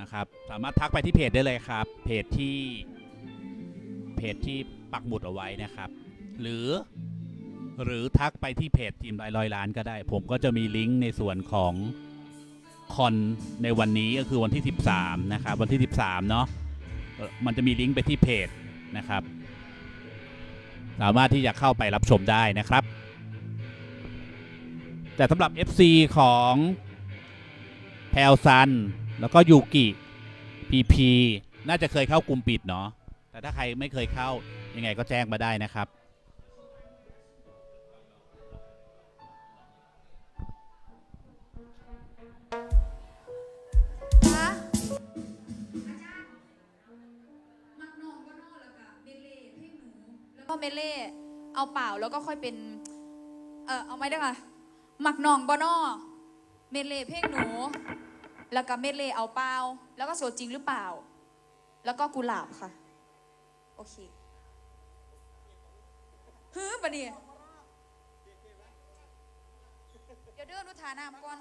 นะครับ สามารถทักไปที่เพจได้เลยครับ เพจที่ เพจที่ปักหมุดเอาไว้นะครับ หรือ หรือทักไปที่เพจทีมรายร้อยล้านก็ได้ ผมก็จะมีลิงก์ในส่วนของคอนในวันนี้ก็คือวันที่ 13 นะครับ วันที่ 13 เนาะเอ่อมันจะมีลิงก์ไปที่เพจนะครับ สามารถที่จะเข้าไปรับชมได้นะครับ แต่สำหรับ FC ของแพลซัน แล้วก็ยูกิพีพีน่าจะเคยเข้ากลุ่มปิดเนาะแต่ถ้าใครไม่เคยเข้ายังไงก็แจ้งมาได้นะครับคะมักน้องก็นอแล้วก็เมเล่เอาเปล่าแล้วก็ค่อยเป็น เออเอาไหมได้ค่ะหมักหนองบอนอเมเล่เพลงหนู แล้วก็เม็ดเล่เอาเปล่าแล้วก็โสดจริงหรือเปล่า แล้วก็กุหลาบค่ะ โอเคฮือปะเนี่ยเดี๋ยวเดินดูฐานามก่อน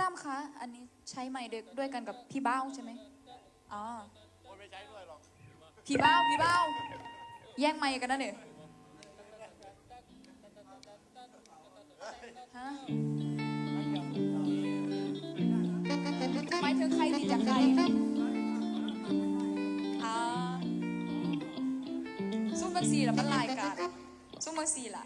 ตั้มคะ อันนี้ใช้ไมค์ด้วยด้วยกันกับพี่เบ้าใช่ไหมอ๋อไม่ใช้ด้วยหรอกพี่เบ้าพี่เบ้าแย่งไมค์กันนะเนี่ยฮะหมายถึงใครดีจากใครอ่าซุ้มบางสีละมันลายกันซุ้มบางสีละ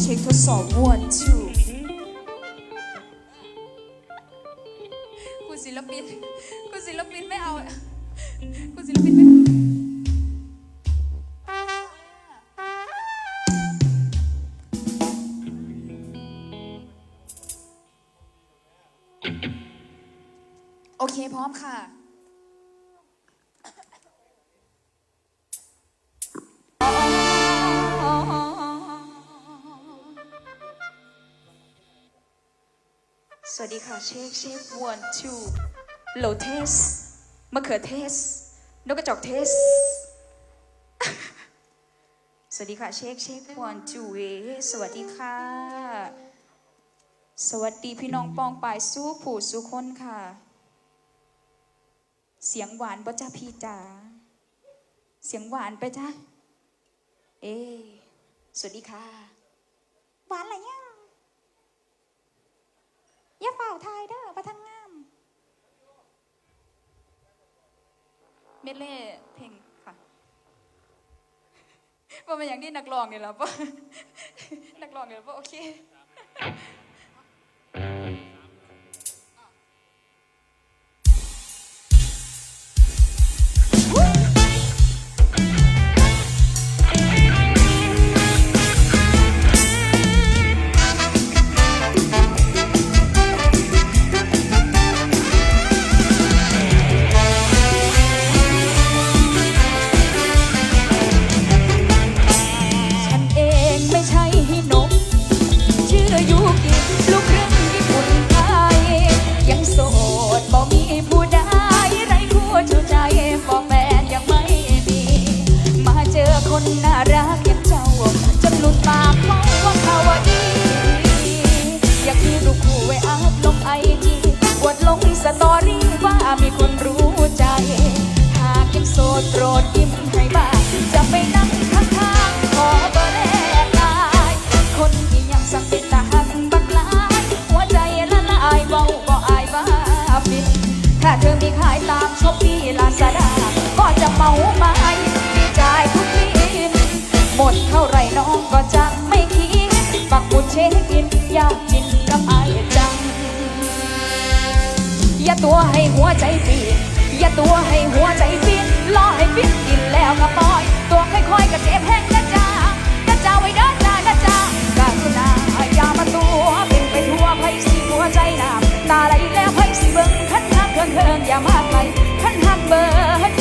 เช็คทดสอบ one two คุณศิลปิน คุณศิลปินไม่เอา คุณศิลปินไม่โอเค พร้อมค่ะ สวัสดีค่ะเชคเชค one two โลเทสมะเขือเทส นกกระจอกเทส สวัสดีค่ะเชคเชค one two เอสวัสดีค่ะ สวัสดีพี่น้องปองปายสู้ผู้สู้คนค่ะ เสียงหวานบ่จ้าพี่จ๋า เสียงหวานไปจ้าเอสวัสดีค่ะ หวานอะไรยัง อย่าวทายเด้อประทังงาม เมดเล่เพลงค่ะว่ามันอย่างนี้นักร้องเนี่ยแหละป่ะนักร้องเนี่ยแหละป่ะโอเค ตัวให้หัวใจเปีอย่าตัวให้หัวใจปียกรอให้ปีตกินแล้วก็ปล่อย ตัวค่อยๆก็เจ็บแห้งนะจ๊ะนะจ๊ะไว้เด้อน้านะจ๊ะกรุนาอย่ามาตัวเป็นไปทั่วไพ่สีหัวใจน้ำตาไหลแล้วไพ่สีเบิ่งขันหักเถิงเถิงอย่ามาไกลขันหักเบิ่ง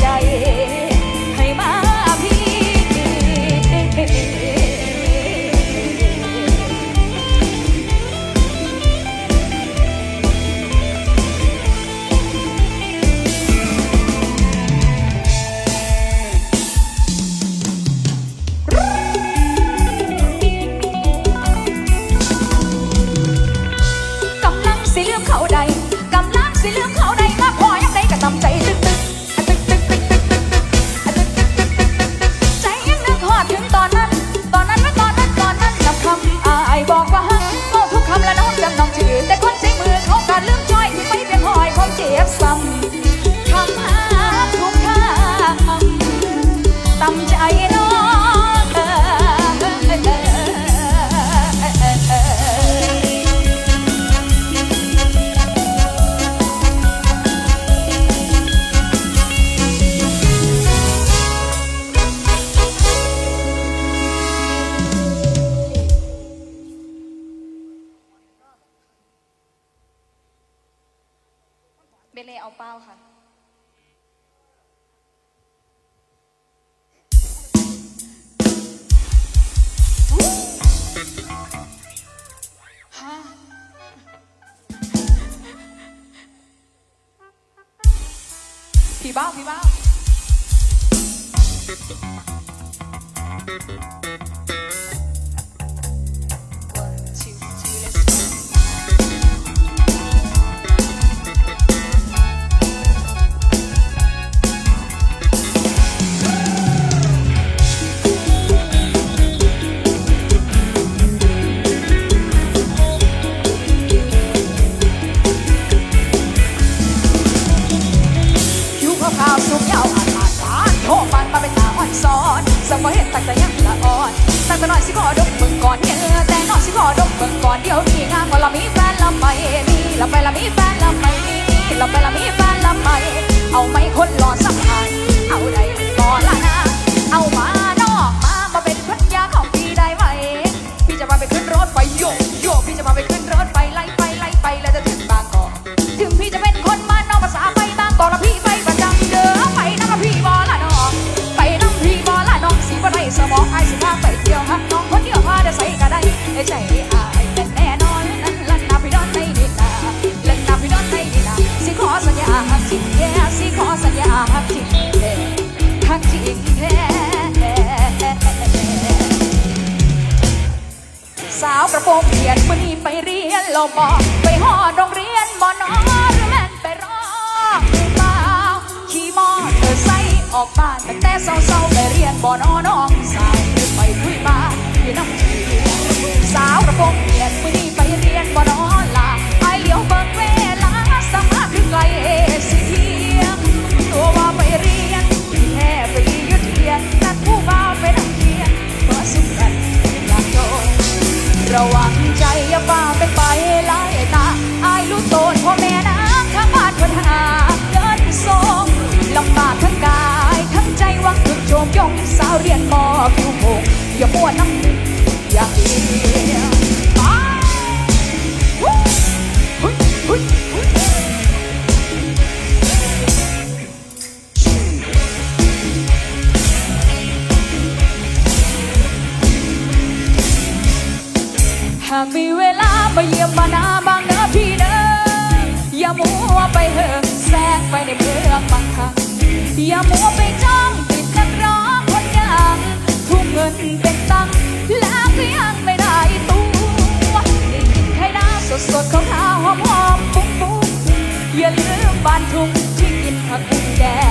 ผีบ้าผีบ้า ไปหอดโรงเรียนบ่นอหรือแม่นไปรอผู้บ่าวขี่มอเตอร์ไซค์ออกบ้านตั้งแต่เศร้าๆไปเรียนบ่นอน้องสาวไปคุยบ้านที่น้ำชีสาวกระโปรงเปียกมือนี้ไปเรียนบ่นอลาไอเลี้ยวเบิกเวลาสมาคือไกลเสียงตัวว่าไปเรียนแค่ไปยุดเทียนนัดผู้บ่าไปนั่เทียนมื่สุดกันหลังโดนระวังใจอย่าบ้าไปไป ผิวโผอย่าปวดน้ำอย่าเอียไปเฮ้ยยหากมีเวลามาเยี่ยมมานาบางเนอพี่เนออย่ามัวไปเหอะแทรกไปในเมืองบางครั้งอย่ามัวไปจ้า สดของขาวหอมๆอมปุ้งๆอย่าลืมบ้านทุ่งที่กินผักบุ้งแดง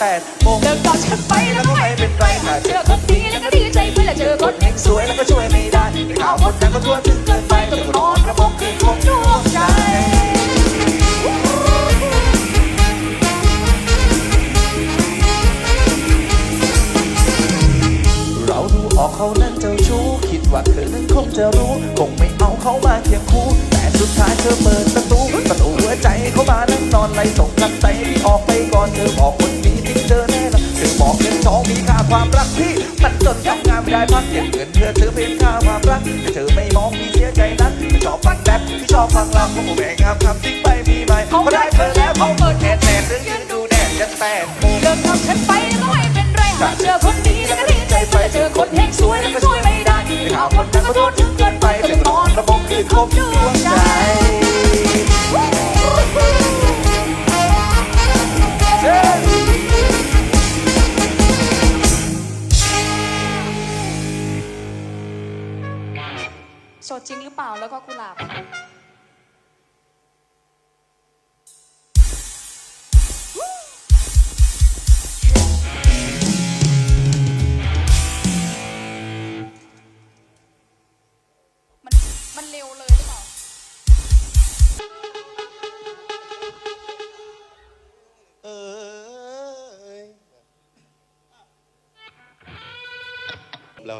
แดดจนแปดโมงเลิกกับฉันไปแล้วก็ไม่เป็นไรหากเจอคนดีแล้วก็ดีใจเพื่อแล้วเจอคนเด็กสวยแล้วก็ช่วยไม่ได้ข่าวคนนั้นก็ทั่วถึง งงามคำทิ้งไปมีไหมเขาได้เธอแล้วเขาเปิดแดดแดดเรื่องยืนดูแดดจนแปดโมงเลิกกับฉันไปแล้วก็ไม่เป็นไรหากเจอคนดีแล้วก็ดีใจเพื่อแล้วเจอคนเฮงสวยแล้วก็ช่วยไม่ได้ข่าวคนนั้นก็ทั่วถึงเกินไปจนนอนระบบคือคมดวง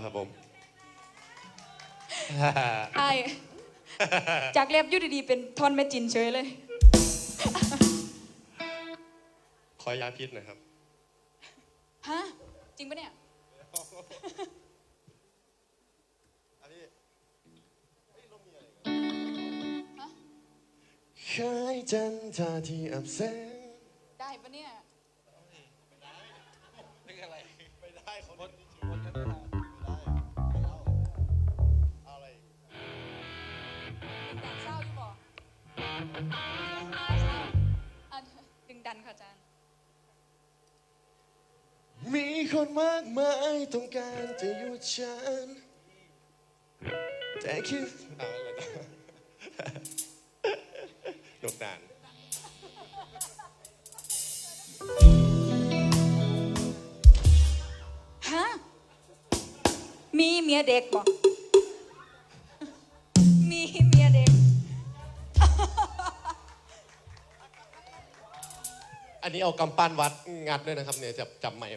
ครับผม ไอายจากเล็บอยุดีๆเป็นทอนแม่จินเฉยเลย ขอยาพิษหนะครับ ฮะ จริงปะเนี่ย เคยจันทาที่อับแสงได้ปะเนี่ยดึง อะดึงดันค่ะอาจารย์ มีคนมากมายต้องการจะหยุดฉัน แต่คิดเอาอะไรต่อหนุกนาน ฮะ มีเมียเด็กบ่มี นนี้เอากำปั้นวัดงัดด้วยนะครับเนี่ยจับจับใหม่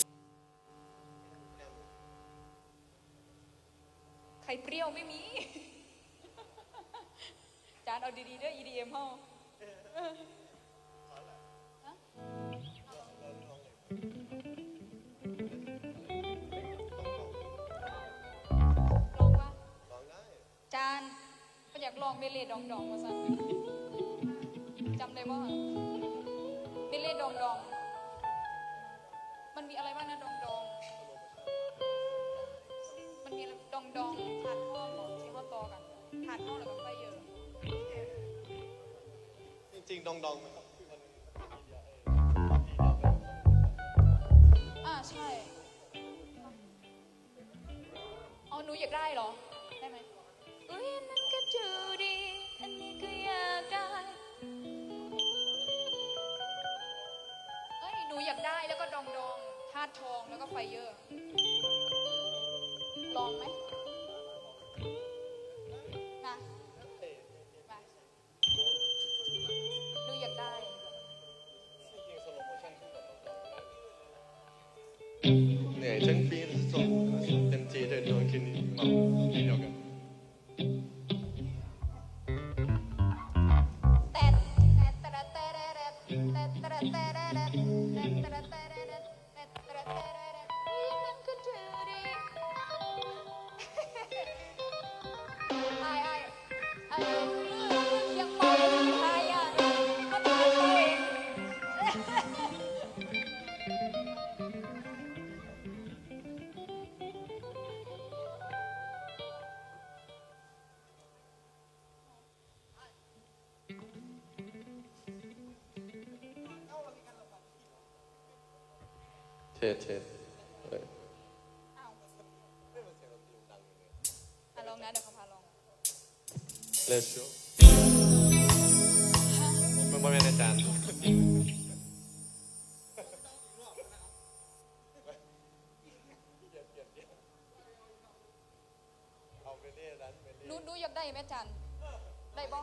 ไข่เปรี้ยวไม่มี จานเอาดีๆด้วย EDM เฮาฮะลองปะจานก็อยากลองเบลเล่ดองดองมาสั่นจำได้บ่ ดองดอง มันมีอะไรบ้างนะดองดอง มันมีดองดองถาดห้อมบอกที่ห้อต่อกันถาดห้อมแล้วก็ไฟเยอะจริงๆดองดองๆนะครับอ่าใช่อ๋อหนูอยากได้เหรอ ได้ไหมอุ้ยอันนั่นก็ดูดีอัาตุทองแล้วก็ไฟเยอะลองไหมมามาหนูอยากได้เห ดเชดอะลองนเดี๋ยวเขาพาลองเลสโผมไม่เป็นอาจารย์นู้นดูอยากได้ไหมจันได้บ้